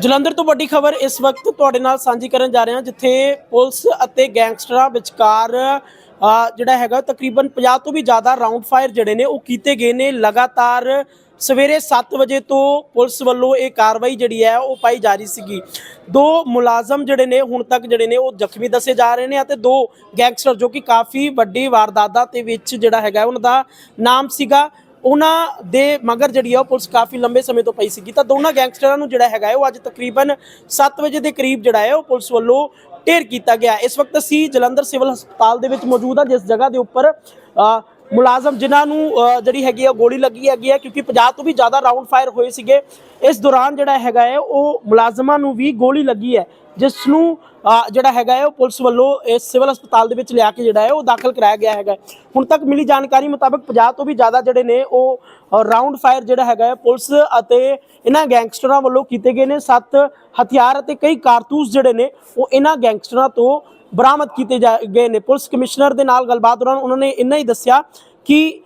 ਜਲੰਧਰ ਤੋਂ ਵੱਡੀ ਖਬਰ ਇਸ ਵਕਤ ਤੁਹਾਡੇ ਨਾਲ ਸਾਂਝੀ ਕਰਨ ਜਾ ਰਹੇ ਹਾਂ ਜਿੱਥੇ ਪੁਲਿਸ ਅਤੇ ਗੈਂਗਸਟਰਾਂ ਵਿਚਕਾਰ ਜਿਹੜਾ ਹੈਗਾ ਤਕਰੀਬਨ 50 ਤੋਂ ਵੀ ਜ਼ਿਆਦਾ ਰਾਉਂਡ ਫਾਇਰ ਜਿਹੜੇ ਨੇ, ਉਹ ਕੀਤੇ ਗਏ ਨੇ। ਲਗਾਤਾਰ ਸਵੇਰੇ 7 ਵਜੇ ਤੋਂ ਪੁਲਿਸ ਵੱਲੋਂ ਇਹ ਕਾਰਵਾਈ ਜਿਹੜੀ ਹੈ, ਉਹ ਪਾਈ ਜਾ ਰਹੀ ਸੀਗੀ। ਦੋ ਮੁਲਾਜ਼ਮ ਜਿਹੜੇ ਨੇ, ਹੁਣ ਤੱਕ ਜਿਹੜੇ ਨੇ, ਉਹ ਜ਼ਖਮੀ ਦੱਸੇ ਜਾ ਰਹੇ ਨੇ ਅਤੇ ਦੋ ਗੈਂਗਸਟਰ ਜੋ ਕਿ ਕਾਫੀ ਵੱਡੀ ਵਾਰਦਾਤਾਂ ਦੇ ਵਿੱਚ ਜਿਹੜਾ ਹੈਗਾ, ਉਹਨਾਂ ਦਾ ਨਾਮ ਸੀਗਾ। ਉਹਨਾਂ ਦੇ ਮਗਰ ਜਿਹੜੀ ਆ ਉਹ ਪੁਲਿਸ ਕਾਫੀ ਲੰਬੇ ਸਮੇਂ ਤੋਂ ਪਈ ਸੀਗੀ। ਤਾਂ ਦੋਨਾਂ ਗੈਂਗਸਟਰਾਂ ਨੂੰ ਜਿਹੜਾ ਹੈਗਾ ਉਹ ਅੱਜ ਤਕਰੀਬਨ 7 ਵਜੇ ਦੇ ਕਰੀਬ ਜਿਹੜਾ ਹੈ ਉਹ ਪੁਲਿਸ ਵੱਲੋਂ ਢੇਰ ਕੀਤਾ ਗਿਆ। ਇਸ ਵਕਤ ਅਸੀਂ ਜਲੰਧਰ ਸਿਵਲ ਹਸਪਤਾਲ ਦੇ ਵਿੱਚ ਮੌਜੂਦ ਹਾਂ, ਜਿਸ ਜਗ੍ਹਾ ਦੇ ਉੱਪਰ ਮੁਲਾਜ਼ਮ ਜਿਨ੍ਹਾਂ ਨੂੰ ਜਿਹੜੀ ਹੈਗੀ ਆ, ਗੋਲੀ ਲੱਗੀ ਹੈਗੀ ਹੈ ਕਿਉਂਕਿ 50 ਤੋਂ ਵੀ ਜ਼ਿਆਦਾ ਰਾਉਂਡ ਫਾਇਰ ਹੋਏ ਸੀਗੇ। ਇਸ ਦੌਰਾਨ ਜਿਹੜਾ ਹੈਗਾ ਹੈ, ਉਹ ਮੁਲਾਜ਼ਮਾਂ ਨੂੰ ਵੀ ਗੋਲੀ ਲੱਗੀ ਹੈ, ਜਿਸ ਨੂੰ ਜਿਹੜਾ ਹੈਗਾ ਹੈ, ਉਹ ਪੁਲਿਸ ਵੱਲੋਂ ਇਸ ਸਿਵਲ ਹਸਪਤਾਲ ਦੇ ਵਿੱਚ ਲਿਆ ਕੇ ਜਿਹੜਾ ਹੈ, ਉਹ ਦਾਖਲ ਕਰਾਇਆ ਗਿਆ ਹੈਗਾ ਹੁਣ ਤੱਕ ਮਿਲੀ ਜਾਣਕਾਰੀ ਮੁਤਾਬਕ 50 ਤੋਂ ਵੀ ਜ਼ਿਆਦਾ ਜਿਹੜੇ ਨੇ, ਉਹ ਰਾਉਂਡ ਫਾਇਰ ਜਿਹੜਾ ਹੈਗਾ ਹੈ, ਪੁਲਿਸ ਅਤੇ ਇਹਨਾਂ ਗੈਂਗਸਟਰਾਂ ਵੱਲੋਂ ਕੀਤੇ ਗਏ ਨੇ। ਸੱਤ ਹਥਿਆਰ ਅਤੇ ਕਈ ਕਾਰਤੂਸ ਜਿਹੜੇ ਨੇ, ਉਹ ਇਹਨਾਂ ਗੈਂਗਸਟਰਾਂ ਤੋਂ ਬਰਾਮਦ ਕੀਤੇ ਜਾ ਗਏ ਨੇ। ਪੁਲਿਸ ਕਮਿਸ਼ਨਰ ਦੇ ਨਾਲ ਗੱਲਬਾਤ ਦੌਰਾਨ ਉਹਨਾਂ ਨੇ ਇੰਨਾ ਹੀ ਦੱਸਿਆ ਕਿ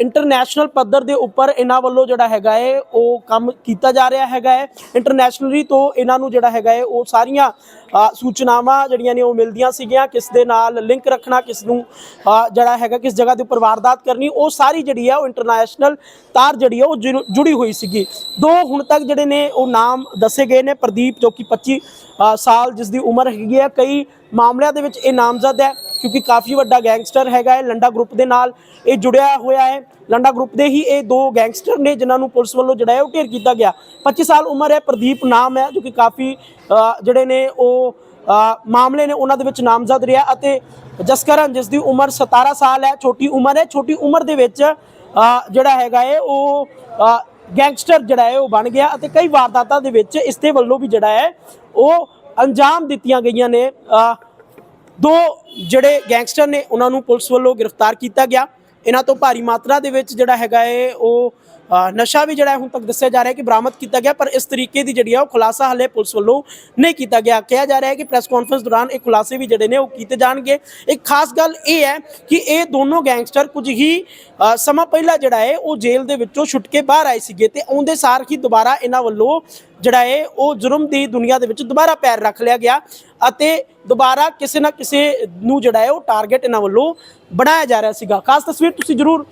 ਇੰਟਰਨੈਸ਼ਨਲ ਪੱਧਰ ਦੇ ਉੱਪਰ ਇਹਨਾਂ ਵੱਲੋਂ ਜਿਹੜਾ ਹੈਗਾ ਹੈ ਉਹ ਕੰਮ ਕੀਤਾ ਜਾ ਰਿਹਾ ਹੈਗਾ ਹੈ ਇੰਟਰਨੈਸ਼ਨਲੀ ਤੋਂ ਇਹਨਾਂ ਨੂੰ ਜਿਹੜਾ ਹੈਗਾ ਹੈ ਉਹ ਸਾਰੀਆਂ ਸੂਚਨਾਵਾਂ ਜਿਹੜੀਆਂ ਨੇ ਉਹ ਮਿਲਦੀਆਂ ਸੀਗੀਆਂ। ਕਿਸ ਦੇ ਨਾਲ ਲਿੰਕ ਰੱਖਣਾ, ਕਿਸ ਨੂੰ ਜਿਹੜਾ ਹੈਗਾ, ਕਿਸ ਜਗ੍ਹਾ ਦੇ ਉੱਪਰ ਵਾਰਦਾਤ ਕਰਨੀ, ਉਹ ਸਾਰੀ ਜਿਹੜੀ ਹੈ ਉਹ ਇੰਟਰਨੈਸ਼ਨਲ ਤਾਰ ਜਿਹੜੀ ਹੈ ਉਹ ਜੁੜ- ਜੁੜੀ ਹੋਈ ਸੀਗੀ। ਦੋ ਹੁਣ ਤੱਕ ਜਿਹੜੇ ਨੇ ਉਹ ਨਾਮ ਦੱਸੇ ਗਏ ਨੇ, ਪ੍ਰਦੀਪ ਜੋ ਕਿ 25 ਸਾਲ ਜਿਸ ਦੀ ਉਮਰ ਹੈਗੀ ਹੈ, ਕਈ ਮਾਮਲਿਆਂ ਦੇ ਵਿੱਚ ਇਹ ਨਾਮਜ਼ਦ ਹੈ, ਕਿਉਂਕਿ ਕਾਫੀ ਵੱਡਾ ਗੈਂਗਸਟਰ ਹੈਗਾ ਹੈ ਲੰਡਾ ਗਰੁੱਪ ਦੇ ਨਾਲ। ਇਹ ਜੁੜਿਆ ਹੋਇਆ ਹੈ, ਲੰਡਾ ਗਰੁੱਪ ਦੇ ਹੀ ਇਹ ਦੋ ਗੈਂਗਸਟਰ ਨੇ ਜਿਨ੍ਹਾਂ ਨੂੰ ਪੁਲਿਸ ਵੱਲੋਂ ਜਿਹੜਾ ਹੈ ਉਹ ਢੇਰ ਕੀਤਾ ਗਿਆ। 25 ਸਾਲ ਉਮਰ ਹੈ, ਪ੍ਰਦੀਪ ਨਾਮ ਹੈ, ਜੋ ਕਿ ਕਾਫੀ ਜਿਹੜੇ ਨੇ ਉਹ ਮਾਮਲੇ ਨੇ ਉਹਨਾਂ ਦੇ ਵਿੱਚ ਨਾਮਜ਼ਦ ਰਿਹਾ ਅਤੇ ਜਸਕਰਨ ਜਿਸ ਦੀ ਉਮਰ 17 ਸਾਲ ਹੈ, ਛੋਟੀ ਉਮਰ ਹੈ, ਛੋਟੀ ਉਮਰ ਦੇ ਵਿੱਚ ਜਿਹੜਾ ਹੈਗਾ ਹੈ ਉਹ ਗੈਂਗਸਟਰ ਜਿਹੜਾ ਹੈ ਉਹ ਬਣ ਗਿਆ ਅਤੇ ਕਈ ਵਾਰਦਾਤਾਂ ਦੇ ਵਿੱਚ ਇਸ ਦੇ ਵੱਲੋਂ ਵੀ ਜਿਹੜਾ ਹੈ ਉਹ ਅੰਜਾਮ ਦਿੱਤੀਆਂ ਗਈਆਂ ਨੇ। ਦੋ ਜਿਹੜੇ ਗੈਂਗਸਟਰ ਨੇ, ਉਹਨਾਂ ਨੂੰ ਪੁਲਿਸ ਵੱਲੋਂ ਗ੍ਰਿਫਤਾਰ ਕੀਤਾ ਗਿਆ। ਇਹਨਾਂ ਤੋਂ ਭਾਰੀ ਮਾਤਰਾ ਦੇ ਵਿੱਚ ਜਿਹੜਾ ਹੈਗਾ ਹੈ ਉਹ ਨਸ਼ਾ ਵੀ ਜਿਹੜਾ ਹੁਣ ਤੱਕ ਦੱਸਿਆ ਜਾ ਰਿਹਾ ਕਿ ਬਰਾਮਦ ਕੀਤਾ ਗਿਆ, ਪਰ ਇਸ ਤਰੀਕੇ ਦੀ ਜਿਹੜੀ ਆ ਉਹ ਖੁਲਾਸਾ ਹਲੇ ਪੁਲਿਸ ਵੱਲੋਂ ਨਹੀਂ ਕੀਤਾ ਗਿਆ। ਕਿਹਾ ਜਾ ਰਿਹਾ ਹੈ ਕਿ ਪ੍ਰੈਸ ਕਾਨਫਰੰਸ ਦੌਰਾਨ ਇਹ ਖੁਲਾਸੇ ਵੀ ਜਿਹੜੇ ਨੇ ਉਹ ਕੀਤੇ ਜਾਣਗੇ। ਇੱਕ ਖਾਸ ਗੱਲ ਇਹ ਹੈ ਕਿ ਇਹ ਦੋਨੋਂ ਗੈਂਗਸਟਰ ਕੁਝ ਹੀ ਸਮਾਂ ਪਹਿਲਾਂ ਜਿਹੜਾ ਹੈ, ਉਹ ਜੇਲ੍ਹ ਦੇ ਵਿੱਚੋਂ ਛੁੱਟ ਕੇ ਬਾਹਰ ਆਏ ਸੀਗੇ ਤੇ ਆਉਂਦੇ ਸਾਰ ਹੀ ਦੁਬਾਰਾ ਇਹਨਾਂ ਵੱਲੋਂ ਜਿਹੜਾ ਹੈ ਉਹ ਜੁਰਮ ਦੀ ਦੁਨੀਆ ਦੇ ਵਿੱਚ ਦੁਬਾਰਾ ਪੈਰ ਰੱਖ ਲਿਆ ਗਿਆ ਅਤੇ ਦੁਬਾਰਾ ਕਿਸੇ ਨਾ ਕਿਸੇ ਨੂੰ ਜਿਹੜਾ ਹੈ ਉਹ ਟਾਰਗੇਟ ਇਹਨਾਂ ਵੱਲੋਂ ਬਣਾਇਆ ਜਾ ਰਿਹਾ ਸੀਗਾ। ਖਾਸ ਤਸਵੀਰ ਤੁਸੀਂ ਜਰੂਰ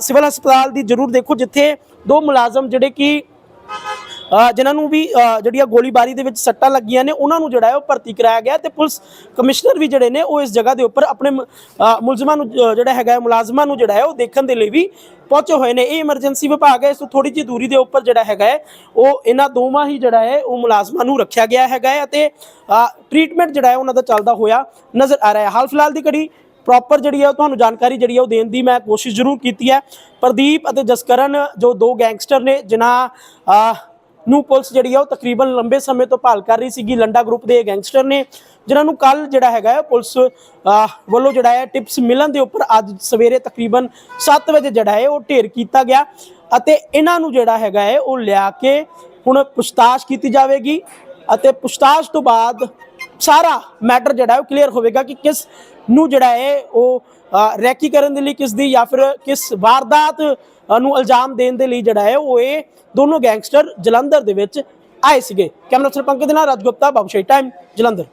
ਸਿਵਲ ਹਸਪਤਾਲ ਦੀ ਜਰੂਰ ਦੇਖੋ, ਜਿੱਥੇ ਦੋ ਮੁਲਾਜ਼ਮ ਜਿਹੜੇ ਕਿ ਜਿਨ੍ਹਾਂ ਨੂੰ ਵੀ ਅ, ਜਿਹੜੀਆਂ ਗੋਲੀਬਾਰੀ ਦੇ ਵਿੱਚ ਸੱਟਾਂ ਲੱਗੀਆਂ ਨੇ ਉਹਨਾਂ ਨੂੰ ਜਿਹੜਾ ਹੈ ਉਹ ਭਰਤੀ ਕਰਾਇਆ ਗਿਆ ਤੇ ਪੁਲਿਸ ਕਮਿਸ਼ਨਰ ਵੀ ਜਿਹੜੇ ਨੇ ਉਹ ਇਸ ਜਗ੍ਹਾ ਦੇ ਉੱਪਰ ਆਪਣੇ ਮੁਲਜ਼ਮਾਂ ਨੂੰ ਜਿਹੜਾ ਹੈਗਾ ਮੁਲਾਜ਼ਮਾਂ ਨੂੰ ਜਿਹੜਾ ਹੈ ਉਹ ਦੇਖਣ ਦੇ ਲਈ ਵੀ ਪਹੁੰਚੇ ਹੋਏ ਨੇ। ਇਹ ਐਮਰਜੈਂਸੀ ਵਿਭਾਗ ਹੈ ਇਸ ਤੋਂ ਥੋੜੀ ਜਿਹੀ ਦੂਰੀ ਦੇ ਉੱਪਰ ਜਿਹੜਾ ਹੈਗਾ ਹੈ ਉਹ ਇਹਨਾਂ ਦੋਵਾਂ ਹੀ ਜਿਹੜਾ ਹੈ ਉਹ ਮੁਲਾਜ਼ਮਾਂ ਨੂੰ ਰੱਖਿਆ ਗਿਆ ਹੈਗਾ ਹੈ ਅਤੇ ਟ੍ਰੀਟਮੈਂਟ ਜਿਹੜਾ ਹੈ ਉਹਨਾਂ ਦਾ ਚੱਲਦਾ ਹੋਇਆ ਨਜ਼ਰ ਆ ਰਿਹਾ ਹੈ। ਹਾਲ ਫਿਲਹਾਲ ਦੀ ਘੜੀ ਪ੍ਰੋਪਰ ਜਿਹੜੀ ਹੈ ਉਹ ਤੁਹਾਨੂੰ ਜਾਣਕਾਰੀ ਜਿਹੜੀ ਹੈ ਉਹ ਦੇਣ ਦੀ ਮੈਂ ਕੋਸ਼ਿਸ਼ ਜ਼ਰੂਰ ਕੀਤੀ ਹੈ। ਪ੍ਰਦੀਪ ਅਤੇ ਜਸਕਰਨ ਜੋ ਦੋ ਗੈਂਗਸਟਰ ਨੇ ਜਿਨ੍ਹਾਂ ਨੂੰ ਪੁਲਿਸ ਜਿਹੜੀ ਆ ਉਹ ਤਕਰੀਬਨ ਲੰਬੇ ਸਮੇਂ ਤੋਂ ਭਾਲ ਕਰ ਰਹੀ ਸੀਗੀ। ਲੰਡਾ ਗਰੁੱਪ ਦੇ ਗੈਂਗਸਟਰ ਨੇ, ਜਿਨ੍ਹਾਂ ਨੂੰ ਕੱਲ ਜਿਹੜਾ ਹੈਗਾ ਪੁਲਿਸ ਵੱਲੋਂ ਜਿਹੜਾ ਹੈ ਟਿਪਸ ਮਿਲਣ ਦੇ ਉੱਪਰ ਅੱਜ ਸਵੇਰੇ ਤਕਰੀਬਨ 7 ਵਜੇ ਜਿਹੜਾ ਹੈ ਉਹ ਢੇਰ ਕੀਤਾ ਗਿਆ ਅਤੇ ਇਹਨਾਂ ਨੂੰ ਜਿਹੜਾ ਹੈਗਾ ਹੈ ਉਹ ਲਿਆ ਕੇ ਹੁਣ ਪੁੱਛਤਾਛ ਕੀਤੀ ਜਾਵੇਗੀ ਅਤੇ ਪੁੱਛਤਾਛ ਤੋਂ ਬਾਅਦ ਸਾਰਾ ਮੈਟਰ ਜਿਹੜਾ ਉਹ ਕਲੀਅਰ ਹੋਵੇਗਾ ਕਿ ਕਿਸ ਨੂੰ ਜਿਹੜਾ ਹੈ ਉਹ ਰੈਕੀ ਕਰਨ ਦੇ ਲਈ ਕਿਸ ਦੀ ਜਾਂ ਫਿਰ ਕਿਸ ਵਾਰਦਾਤ ਨੂੰ ਇਲਜ਼ਾਮ ਦੇਣ ਦੇ ਲਈ ਜਿਹੜਾ ਹੈ ਉਹ ਇਹ ਦੋਨੋਂ ਗੈਂਗਸਟਰ ਜਲੰਧਰ ਦੇ ਵਿੱਚ ਆਏ ਸੀਗੇ। ਕੈਮਰਾ ਅਫਸਰ ਪੰਕਜ ਦੇ ਨਾਲ ਰਾਜਗੁਪਤਾ ਬਾਬੂਸ਼ਾਹੀ ਟਾਈਮ ਜਲੰਧਰ।